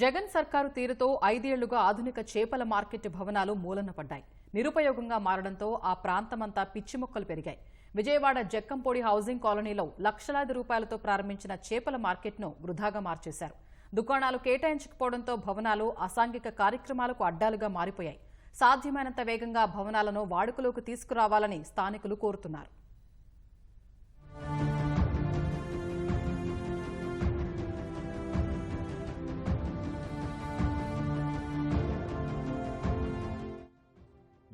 జగన్ సర్కారు తీరుతో ఐదేళ్ళుగా ఆధునిక చేపల మార్కెట్ భవనాలు మూలన పడ్డాయి నిరుపయోగంగా మారడంతో ఆ ప్రాంతమంతా పిచ్చి మొక్కలు పెరిగాయి. విజయవాడ జక్కంపొడి హౌసింగ్ కాలనీలో లక్షలాది రూపాయలతో ప్రారంభించిన చేపల మార్కెట్ను వృధాగా మార్చేశారు. దుకాణాలు కేటాయించకపోవడంతో భవనాలు అసాంఘిక కార్యక్రమాలకు అడ్డాలుగా మారిపోయాయి. సాధ్యమైనంత వేగంగా భవనాలను వాడుకలోకి తీసుకురావాలని స్థానికులు కోరుతున్నారు.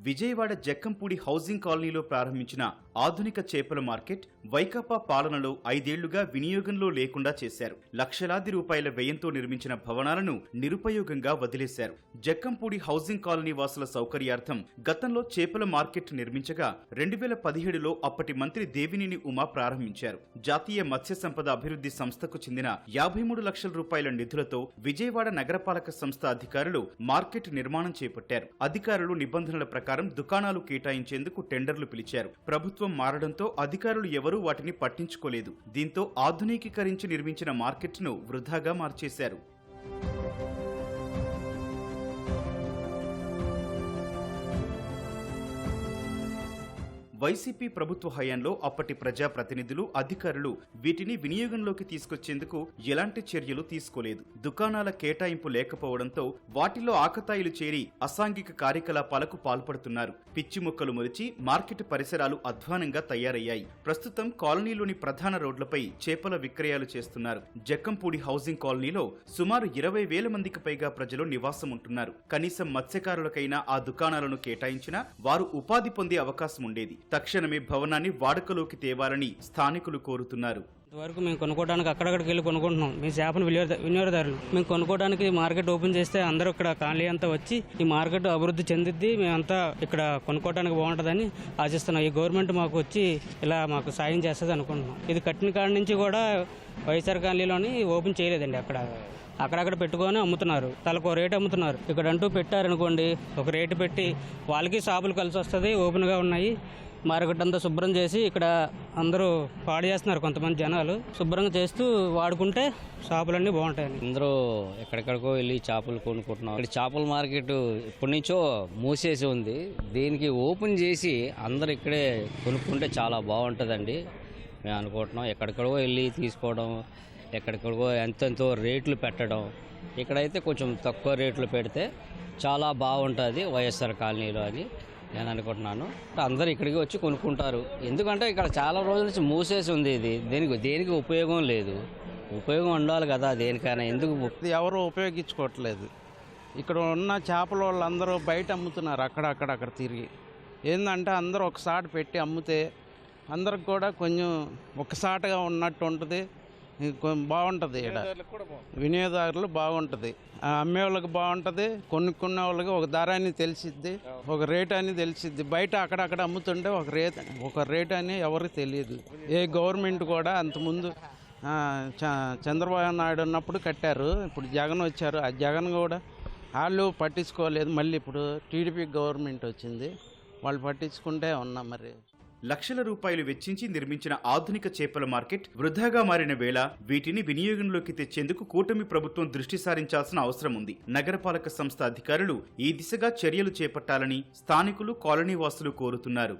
విజయవాడ జక్కంపూడి హౌసింగ్ కాలనీలో ప్రారంభించిన ఆధునిక చేపల మార్కెట్ వైకాపా పాలనలో ఐదేళ్ళుగా వినియోగంలో లేకుండా చేశారు. లక్షలాది రూపాయల వ్యయంతో నిర్మించిన భవనాలను నిరుపయోగంగా వదిలేశారు. జక్కంపూడి హౌసింగ్ కాలనీ వాసుల సౌకర్యార్థం గతంలో చేపల మార్కెట్ నిర్మించగా రెండు వేల పదిహేడులో అప్పటి మంత్రి దేవినేని ఉమా ప్రారంభించారు. జాతీయ మత్స్య సంపద అభివృద్ధి సంస్థకు చెందిన యాభై మూడు లక్షల రూపాయల నిధులతో విజయవాడ నగరపాలక సంస్థ అధికారులు మార్కెట్ నిర్మాణం చేపట్టారు. అధికారులు నిబంధనల ప్రకారం దుకాణాలు కేటాయించేందుకు టెండర్లు పిలిచారు. ప్రభుత్వం మారడంతో అధికారులు ఎవరూ వాటిని పట్టించుకోలేదు. దీంతో ఆధునికీకరించి నిర్మించిన మార్కెట్ను వృధాగా మార్చేశారు. వైసీపీ ప్రభుత్వ హయాంలో అప్పటి ప్రజాప్రతినిధులు అధికారులు వీటిని వినియోగంలోకి తీసుకొచ్చేందుకు ఎలాంటి చర్యలు తీసుకోలేదు. దుకాణాల కేటాయింపు లేకపోవడంతో వాటిలో ఆకతాయిలు చేరి అసాంఘిక కార్యకలాపాలకు పాల్పడుతున్నారు. పిచ్చి మొక్కలు మొలిచి మార్కెట్ పరిసరాలు అధ్వానంగా తయారయ్యాయి. ప్రస్తుతం కాలనీలోని ప్రధాన రోడ్లపై చేపల విక్రయాలు చేస్తున్నారు. జక్కంపూడి హౌసింగ్ కాలనీలో సుమారు ఇరవై వేల మందికి పైగా ప్రజలు నివాసం ఉంటున్నారు. కనీసం మత్స్యకారులకైనా ఆ దుకాణాలను కేటాయించినా వారు ఉపాధి పొందే అవకాశం ఉండేది. తక్షణమే భవనాన్ని వాడుకలోకి తేవాలని స్థానికులు కోరుతున్నారు. ఇంతవరకు మేము కొనుక్కోవడానికి అక్కడక్కడికి వెళ్ళి కొనుక్కుంటున్నాం. మీ చేపను వినియోగదారులు. మేము కొనుక్కోవడానికి మార్కెట్ ఓపెన్ చేస్తే అందరూ ఇక్కడ ఖాళీ అంతా వచ్చి ఈ మార్కెట్ అభివృద్ధి చెందిద్ది మేమంతా ఇక్కడ కొనుక్కోవడానికి బాగుంటుందని ఆశిస్తున్నాం. ఈ గవర్నమెంట్ మాకు వచ్చి ఇలా మాకు సాయం చేస్తుంది అనుకుంటున్నాం. ఇది కట్టిన కాడ నుంచి కూడా వైఎస్ఆర్ కాలనీలోని ఓపెన్ చేయలేదండి అక్కడ. అక్కడక్కడ పెట్టుకొని అమ్ముతున్నారు. తలకు రేట్ అమ్ముతున్నారు. ఇక్కడ అంటూ పెట్టారనుకోండి ఒక రేటు పెట్టి వాళ్ళకి షాపులు కలిసి వస్తుంది ఓపెన్గా ఉన్నాయి. మార్కెట్ అంతా శుభ్రం చేసి ఇక్కడ అందరూ పాడు చేస్తున్నారు కొంతమంది జనాలు. శుభ్రంగా చేస్తూ వాడుకుంటే షాపులన్నీ బాగుంటాయని అందరూ ఎక్కడెక్కడికో వెళ్ళి చేపలు కొనుక్కుంటున్నాం. ఇక్కడ చేపల మార్కెట్ ఇప్పటి నుంచో మూసేసి ఉంది. దీనికి ఓపెన్ చేసి అందరు ఇక్కడే కొనుక్కుంటే చాలా బాగుంటుందండి. మేము అనుకుంటున్నాం ఎక్కడెక్కడికో వెళ్ళి తీసుకోవడం ఎక్కడెక్కడికో ఎంతెంతో రేట్లు పెట్టడం ఇక్కడైతే కొంచెం తక్కువ రేట్లు పెడితే చాలా బాగుంటుంది వైఎస్ఆర్ కాలనీలో అని. నేను అనుకుంటున్నాను. అందరూ ఇక్కడికి వచ్చి కొనుక్కుంటారు. ఎందుకంటే ఇక్కడ చాలా రోజుల నుంచి మూసేసి ఉంది ఇది. దేనికి దేనికి ఉపయోగం లేదు. ఉపయోగం ఉండాలి కదా దేనికైనా. ఎందుకు ఎవరు ఉపయోగించుకోవట్లేదు. ఇక్కడ ఉన్న చేపల వాళ్ళందరూ బయట అమ్ముతున్నారు అక్కడక్కడ అక్కడ తిరిగి. ఏంటంటే అందరూ ఒకసారి పెట్టి అమ్మితే అందరికి కూడా కొంచెం ఒకసాటగా ఉన్నట్టు ఉంటుంది. బాగుంటుంది ఇక్కడ వినియోగదారులు బాగుంటుంది. అమ్మే వాళ్ళకి బాగుంటుంది కొనుక్కునే వాళ్ళకి ఒక ధర అని తెలిసిద్ది ఒక రేట్ అని తెలిసిద్ది. బయట అక్కడక్కడ అమ్ముతుంటే ఒక రేట్ ఒక రేట్ అని ఎవరికి తెలియదు. ఏ గవర్నమెంట్ కూడా అంతకుముందు చంద్రబాబు నాయుడు ఉన్నప్పుడు కట్టారు. ఇప్పుడు జగన్ వచ్చారు. ఆ జగన్ కూడా వాళ్ళు పట్టించుకోలేదు. మళ్ళీ ఇప్పుడు టీడీపీ గవర్నమెంట్ వచ్చింది. వాళ్ళు పట్టించుకుంటే ఉన్నాం మరి. లక్షల రూపాయలు వెచ్చించి నిర్మించిన ఆధునిక చేపల మార్కెట్ వృధాగా మారిన వేళ వీటిని వినియోగంలోకి తెచ్చేందుకు కూటమి ప్రభుత్వం దృష్టి సారించాల్సిన అవసరం ఉంది. నగరపాలక సంస్థ అధికారులు ఈ దిశగా చర్యలు చేపట్టాలని స్థానికులు కాలనీ వాసులు కోరుతున్నారు.